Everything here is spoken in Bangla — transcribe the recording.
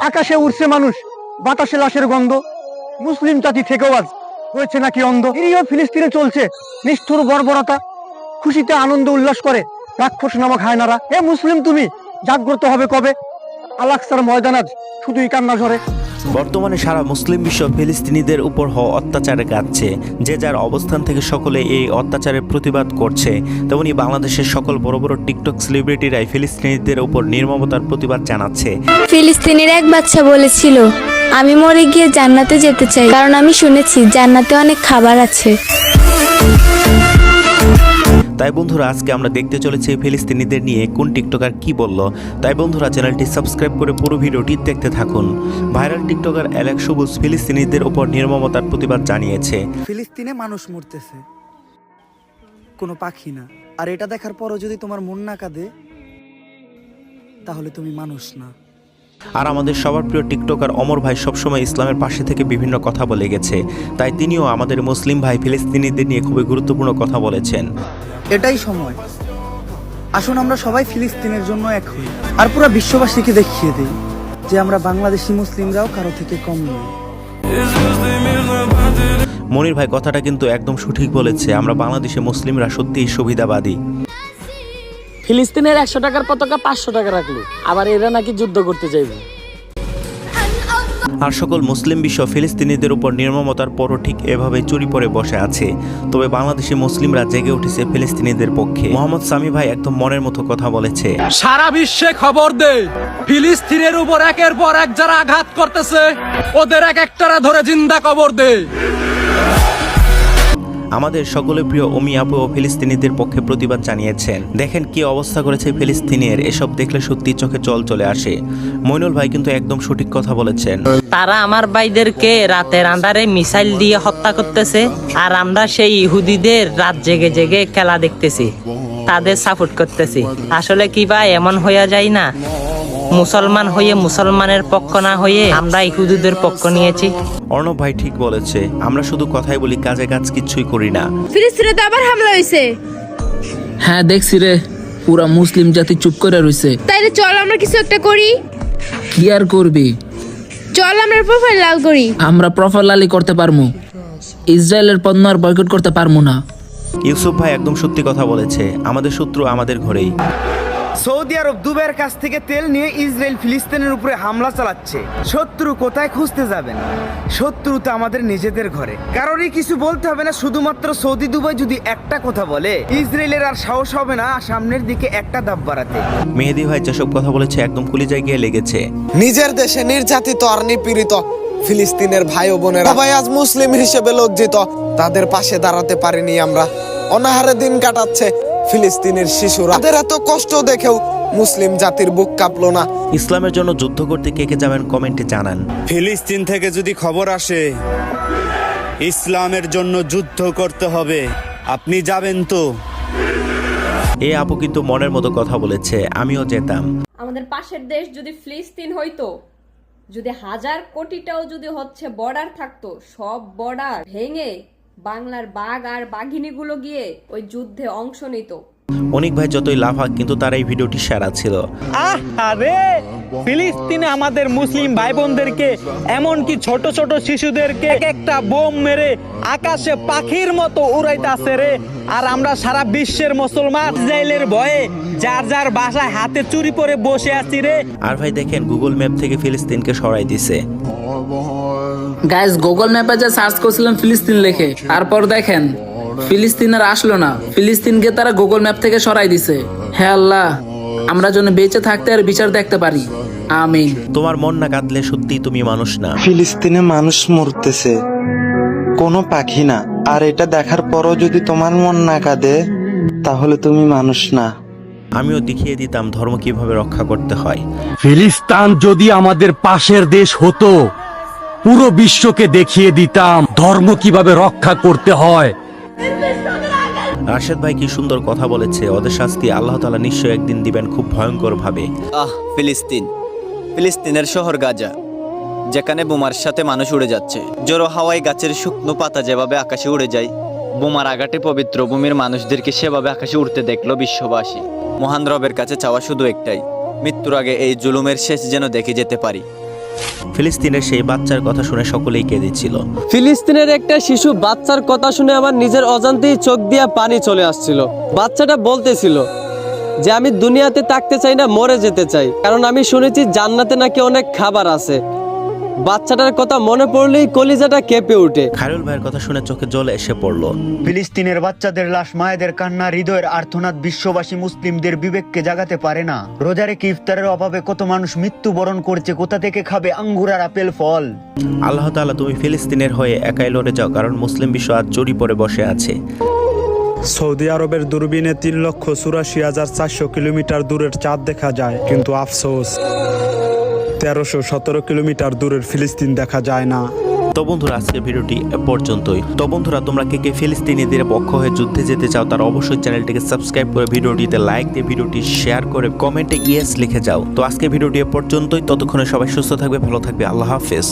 আকাশে উড়ছে মানুষ, বাতাসে লাশের গন্ধ। মুসলিম জাতি থেকেও আজ হয়েছে নাকি অন্ধ। নিরীহ ফিলিস্তিনে চলছে নিষ্ঠুর বর্বরতা। খুশিতে আনন্দ উল্লাস করে রাক্ষস নামক হায়নারা। এ মুসলিম তুমি, জাগ্রত হবে কবে? আলাক্সার ময়দান আজ শুধুই কান্না ঝরে। বর্তমানে সারা মুসলিম বিশ্ব ফিলিস্তিনিদের উপর হওয়া অত্যাচারে কাঁদছে যে যার অবস্থান থেকে সকলে এই অত্যাচারের প্রতিবাদ করছে। তেমনি বাংলাদেশের সকল বড় বড় টিকটক সেলিব্রিটিরাই ফিলিস্তিনিদের উপর নির্মমতার প্রতিবাদ জানাচ্ছে। ফিলিস্তিনের এক বাচ্চা বলেছিল আমি মরে গিয়ে জান্নাতে যেতে চাই। কারণ আমি শুনেছি জান্নাতে অনেক খাবার আছে। তাই বন্ধুরা, আজকে আমরা দেখতে চলেছি ফিলিস্তিনিদের নিয়ে কোন টিকটকার কি বলল। তাই বন্ধুরা, চ্যানেলটি সাবস্ক্রাইব করে পুরো ভিডিওটি দেখতে থাকুন। ভাইরাল টিকটকার অ্যালেক্স সবুজ ফিলিস্তিনিদের উপর নির্মমতার প্রতিবাদ জানিয়েছে। ফিলিস্তিনে মানুষ মরতেছে। কোনো পাখি না। আর এটা দেখার পরও যদি তোমার মন না কাঁদে, তাহলে তুমি মানুষ না। আর আমাদের সবার প্রিয় টিকটকার অমর ভাই সবসময় ইসলামের পাশে থেকে বিভিন্ন কথা বলে গেছে। তাই তিনিও আমাদের মুসলিম ভাই ফিলিস্তিনিদের নিয়ে খুবই গুরুত্বপূর্ণ কথা বলেছেন। এটাই সময়। আসুন আমরা সবাই ফিলিস্তিনের জন্য এক হই। আর পুরো বিশ্ববাসীকে দেখিয়ে দিই যে আমরা বাংলাদেশি মুসলিমরাও কারও থেকে কম নই। মনির ভাই কথাটা কিন্তু একদম সঠিক বলেছে আমরা বাংলাদেশে মুসলিমরা সত্যিই সুবিধাবাদী। ফিলিস্তিনের একশো টাকার পতাকা পাঁচশো টাকা রাখল। আবার এরা নাকি যুদ্ধ করতে চাইবে আর সকল মুসলিম বিশ্ব ফিলিস্তিনিদের উপর নির্মমতার পরও ঠিক এভাবে চুরি পরে বসে আছে। তবে বাংলাদেশি মুসলিমরা জেগে উঠেছে ফিলিস্তিনিদের পক্ষে। মোহাম্মদ সামি ভাই একদম মনের মতো কথা বলেছে। সারা বিশ্বে খবর দে ফিলিস্তিনের উপর একের পর এক যারা আঘাত করতেছে ওদের এক একটারা ধরে জিন্দা কবর দে। আমাদের সকলে প্রিয় অমি আপু ও ফিলিস্তিনিদের পক্ষে প্রতিবাদ জানিয়েছেন। দেখেন কি অবস্থা করেছে ফিলিস্তিনের, এসব দেখলে সত্যি চোখে জল চলে আসে। মইনুল ভাই কিন্তু একদম সঠিক কথা বলেছেন। তারা আমার ভাইদেরকে রাতের আন্ধারে মিসাইল দিয়ে হত্যা করতেছে, আর আমরা সেই ইহুদিদের রাত জেগে জেগে খেলা দেখতেছি, তাদের সাপোর্ট করতেছি। আসলে কি ভাই, এমন হইয়া যায় না? মুসলমান হয়ে মুসলমানের পক্ষ না হয়ে আমরা ইহুদিদের পক্ষ নিয়েছি। অর্ণব ভাই ঠিক বলেছে আমরা শুধু কথাই বলি কাজে কাজ কিচ্ছুই করি না। ফিলিস্তিনে তো আবার হামলা হয়েছে হ্যাঁ দেখছি রে পুরা মুসলিম জাতি চুপ করে রইছে। তাইলে চল আমরা কিছু একটা করি। কি আর করবি? চল আমরা প্রোফাইল লাল করি। আমরা প্রফাইল লালি করতে পারমু। ইসরায়েলের পণ্য আর বয়কট করতে পারমু না। ইউসুফ ভাই একদম সত্যি কথা বলেছে আমাদের শত্রু আমাদের ঘরেই। সৌদি আরব দুবাইয়ের কাছ থেকে তেল নিয়ে ইসরায়েল ফিলিস্তিনের উপরে হামলা চালাচ্ছে। শত্রু কোথায় খুঁজতে যাবেন? শত্রু তো আমাদের নিজেদের ঘরে। কারোরই কিছু বলতে হবে না শুধুমাত্র সৌদি দুবাই যদি একটা কথা বলে ইসরায়েলের আর সাহস হবে না সামনের দিকে একটা দাব বাড়াতে। মেহেদি ভাই যেসব কথা বলেছে একদম কলিজায় গিয়ে লেগেছে। নিজের দেশে নির্যাতিত আর নিপীড়িত ফিলিস্তিনের ভাই ও বোনেরা। সবাই আজ মুসলিম হিসেবে লজ্জিত। তাদের পাশে দাঁড়াতে পারিনি আমরা। অনাহারে দিন কাটাচ্ছে। ফিলিস্তিনের শিশুরা। তাদের এত কষ্ট দেখেও মুসলিম জাতির বুক কাঁপলো না। ইসলামের জন্য যুদ্ধ করতে কে কে যাবেন কমেন্টে জানান। ফিলিস্তিন থেকে যদি খবর আসে ইসলামের জন্য যুদ্ধ করতে হবে। আপনি যাবেন তো? এ আপু কিন্তু মনের মতো কথা বলেছে আমিও যেতাম। আমাদের পাশের দেশ যদি ফিলিস্তিন হইতো যদি হাজার কোটিটাও যদি হচ্ছে বর্ডার থাকতো সব বর্ডার ভেঙে বাংলার বাঘ আর বাঘিনীগুলো গিয়ে ওই যুদ্ধে অংশ নিত। অনেক ভাই যতই লাফাক কিন্তু তার এই ভিডিওটি সেরা ছিল। আরে ফিলিস্তিনে আমাদের মুসলিম ভাই বোনদেরকে এমনকি ছোট ছোট শিশুদেরকে একটা বোম মেরে আকাশে পাখির মতো উড়াইতাছে রে। আর আমরা সারা বিশ্বের মুসলমান ইসরায়েলের ভয়ে যার যার বাসায় হাতে চুরি পরে বসে আছি রে। আর ভাই দেখেন গুগল ম্যাপ থেকে ফিলিস্তিনকে সরাই দিছে। গাইজ গুগল ম্যাপে যে সার্চ করছিলাম ফিলিস্তিন লেখে তারপর দেখেন ফিলিস্তিন আর আসলো না। ফিলিস্তিনকে তারা গুগল ম্যাপ থেকে সরাই দিছে। হে আল্লাহ আমরা যেন বেঁচে থাকতে আর বিচার দেখতে পারি। আমিন। তোমার মন না কাঁদলে সত্যি তুমি মানুষ না। ফিলিস্তিনে মানুষ মরতেছে কোনো পাখি না। আর এটা দেখার পরও যদি তোমার মন না কাঁদে তাহলে তুমি মানুষ না। আমিও দেখিয়ে দিতাম ধর্ম কীভাবে রক্ষা করতে হয়। ফিলিস্তান যদি আমাদের পাশের দেশ হতো পুরো বিশ্বকে দেখিয়ে দিতাম ধর্ম কীভাবে রক্ষা করতে হয়। রাশেদ ভাই কি সুন্দর কথা বলেছে, ওদের শাস্তি আল্লাহ তালা নিশ্চয় একদিন দিবেন খুব ভয়ঙ্কর ভাবে আহ, ফিলিস্তিন। ফিলিস্তিনের শহর গাজা, যেখানে বোমার সাথে মানুষ উড়ে যাচ্ছে। জোরো হাওয়ায় গাছের শুকনো পাতা যেভাবে আকাশে উড়ে যায়, বোমার আঘাটে পবিত্র ভূমির মানুষদেরকে সেভাবে আকাশে উড়তে দেখল বিশ্ববাসী। মহান রবের কাছে চাওয়া শুধু একটাই, মৃত্যুর আগে এই জুলুমের শেষ যেন দেখে যেতে পারি। ফিলিস্তিনের সেই বাচ্চার কথা শুনে সকলেই কেঁদেছিল। ফিলিস্তিনের একটা শিশু বাচ্চার কথা শুনে আমার নিজের অজান্তেই চোখ দিয়ে পানি চলে আসছিল। বাচ্চাটা বলতেছিল যে, আমি দুনিয়াতে থাকতে চাই না, মরে যেতে চাই। কারণ আমি শুনেছি জান্নাতে নাকি অনেক খাবার আছে। বাচ্চাটার কথা মনে পড়লেই কলিজাটা কেঁপে ওঠে খায়রুল ভাইয়ের কথা শুনে চোখে জল এসে পড়ল। ফিলিস্তিনের বাচ্চাদের লাশ মায়েদের কান্না হৃদয়ের আর্থনাদ বিশ্ববাসী মুসলিমদের বিবেককে জাগাতে পারে না। রোজা রেখে ইফতারের অভাবে কত মানুষ মৃত্যুবরণ করছে কোথা থেকে খাবে আঙ্গুর আর আপেল ফল? আল্লাহ তাআলা তুমি ফিলিস্তিনের হয়ে একাই লড়ে যাও কারণ মুসলিম বিশ্ব আজ জড়ি পড়ে বসে আছে। সৌদি আরবের দূরবীনে তিন লক্ষ চুরাশি হাজার চারশো কিলোমিটার দূরের চাঁদ দেখা যায় কিন্তু আফসোস। তেরোশো সতেরো কিলোমিটার দূরের ফিলিস্তিন দেখা যায় না। তো বন্ধুরা, আজকের ভিডিওটি এ পর্যন্তই। তো বন্ধুরা, তোমরা কে কে ফিলিস্তিনিদের পক্ষ হয়ে যুদ্ধে যেতে চাও, তারা অবশ্যই চ্যানেলটিকে সাবস্ক্রাইব করে ভিডিওটিতে লাইক দিয়ে ভিডিওটি শেয়ার করে কমেন্টে ইয়েস লিখে যাও। তো আজকে ভিডিওটি এ পর্যন্তই। ততক্ষণে সবাই সুস্থ থাকবে, ভালো থাকবে। আল্লাহ হাফেজ।